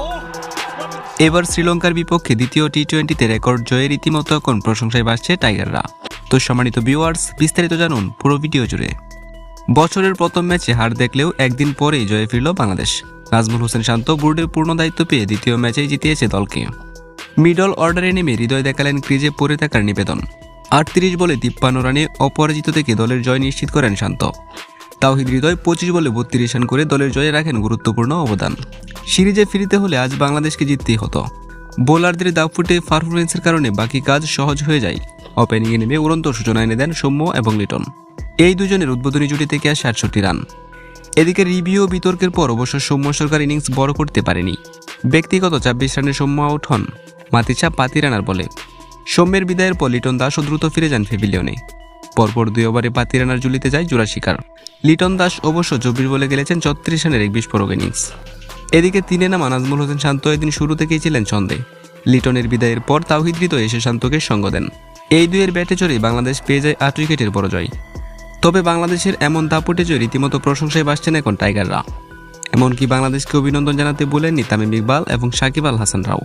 Oh, এবার শ্রীলঙ্কার বিপক্ষে দ্বিতীয় টি টোয়েন্টিতে রেকর্ড জয়ে রীতিমতো এখন প্রশংসায় বাসছে টাইগাররা? তো সম্মানিত ভিউয়ার্স বিস্তারিত জানুন পুরো ভিডিও জুড়ে। বছরের প্রথম ম্যাচে হার দেখলেও একদিন পরেই জয়ে ফিরল বাংলাদেশ। নাজমুল হোসেন শান্ত বোর্ডের পূর্ণ দায়িত্ব পেয়ে দ্বিতীয় ম্যাচেই জিতিয়েছে দলকে। মিডল অর্ডারে নেমে হৃদয় দেখালেন ক্রিজে পড়ে থাকার নিবেদন। আটত্রিশ বলে তিপ্পান্ন রানে অপরাজিত থেকে দলের জয় নিশ্চিত করেন শান্ত। তাওহিদ হৃদয় পঁচিশ বলে বত্রিশ রান করে দলের জয়ে রাখেন গুরুত্বপূর্ণ অবদান। সিরিজে ফিরিতে হলে আজ বাংলাদেশকে জিততেই হতো। বোলারদের দাপফুটে পারফরমেন্সের কারণে বাকি কাজ সহজ হয়ে যায়। ওপেনিংয়ে নেমে উড়ন্ত সূচনা এনে দেন সৌম্য এবং লিটন। এই দুজনের উদ্বোধনী জুটি থেকে আসে আটষট্টি রান। এদিকে রিভিউ বিতর্কের পর অবশ্য সৌম্য সরকার ইনিংস বড় করতে পারেনি। ব্যক্তিগত ছাব্বিশ রানে সৌম্য আউট হন। মাতিচা পাতি রানার বলে। সৌম্যের বিদায়ের পর লিটন দাসও দ্রুত ফিরে যান ফেভিলিয়নে পরপর দুই ওভারে পাতি রানার জুলিতে যায় জোড়া শিকার। লিটন দাস অবশ্য চব্বিশ বলে গেলেছেন ছত্রিশ রানের এক বিস্ফোরক ইনিংস। এদিকে তিনে নামা নাজমুল হোসেন শান্ত এদিন শুরু থেকেই ছিলেন ছন্দে। লিটনের বিদায়ের পর তাওহিদ হৃদয় এসে শান্তকে সঙ্গ দেন। এই দুইয়ের ব্যাটে চড়ে বাংলাদেশ পেয়ে যায় আট উইকেটের বড় জয় তবে বাংলাদেশের এমন দাপটে জয় রীতিমতো প্রশংসায় বাসছেন এখন টাইগাররা। এমনকি বাংলাদেশকে অভিনন্দন জানাতে বলেননি তামিম ইকবাল এবং সাকিব আল হাসান রাও।